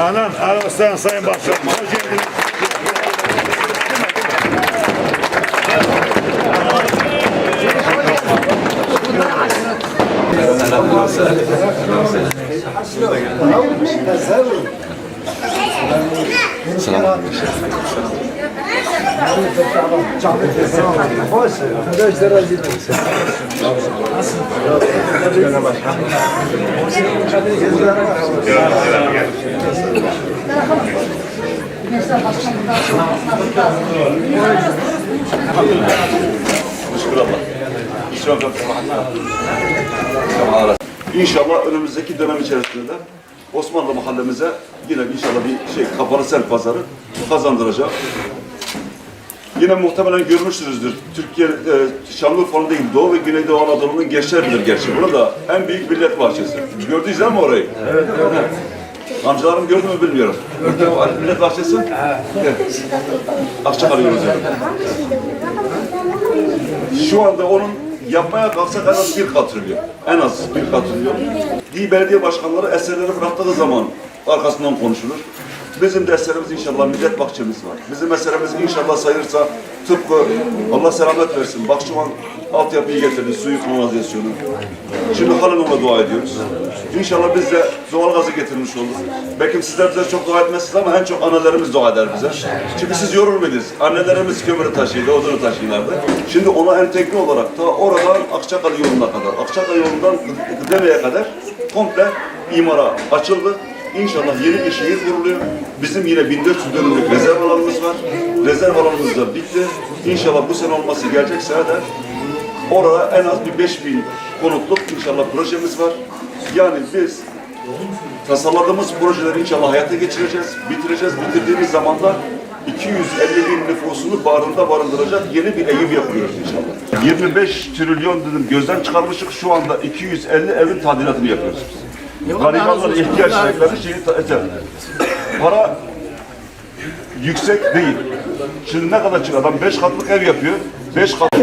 Anan, Alan Usta'nın Sayın Başkanım. Hoş geldiniz. Selam. Selam. Selam. Selam. İnşallah önümüzdeki dönem içerisinde de Osmanlı mahallemize yine inşallah bir şey kapalı sel pazarı kazandıracak. Yine muhtemelen görmüşsünüzdür. Türkiye, e, Şanlıurfa'nın değil Doğu ve Güneydoğu Anadolu'nun gençler bilir gerçi. Bunu da en büyük millet bahçesi. Gördünüz değil mi orayı? Evet, evet. Amcalarım gördü mü bilmiyorum. Gördüm. Millet bahçesi? Evet. Akçak arıyoruz yani. Şu anda onun yapmaya kalksak en az bir katrilyon. En az bir katrilyon. Diye belediye başkanları eserleri bıraktığı zaman arkasından konuşulur. Bizim de eserimiz inşallah millet bahçemiz var. Bizim eserimiz inşallah sayılırsa tıpkı Allah selamet versin. Bahçıvan altyapıyı getirdi, suyu kanalizasyonu. Şimdi halen ona dua ediyoruz. İnşallah biz de doğal gazı getirmiş olduk. Belki sizler bize çok dua etmezsiniz ama en çok annelerimiz dua eder bize. Çünkü siz yorulmaydınız. Annelerimiz kömürü taşıyordu, odunu taşıyorlardı. Şimdi ona entegre olarak ta oradan Akçakale yoluna kadar, Akçakale yolundan Kıdeme'ye kadar komple imara açıldı. İnşallah yeni bir şehir kuruluyor. Bizim yine 1400 dönümlük rezerv alanımız var. Rezerv alanımız da bitti. İnşallah bu sene olması gelecek sene de orada en az bir 5000 konutluk inşallah projemiz var. Yani biz tasarladığımız projeleri inşallah hayata geçireceğiz, bitireceğiz. Bitirdiğimiz zaman da 250 bin nüfusunu barında barındıracak yeni bir ev yapıyoruz inşallah. 25 trilyon dedim gözden çıkarmıştık şu anda 250 evin tadilatını yapıyoruz biz. Garibanların ihtiyaç sahipleri şeyi eter. Para yüksek değil. Şimdi ne kadar çıkıyor? Adam 5 katlık ev yapıyor. 5 kat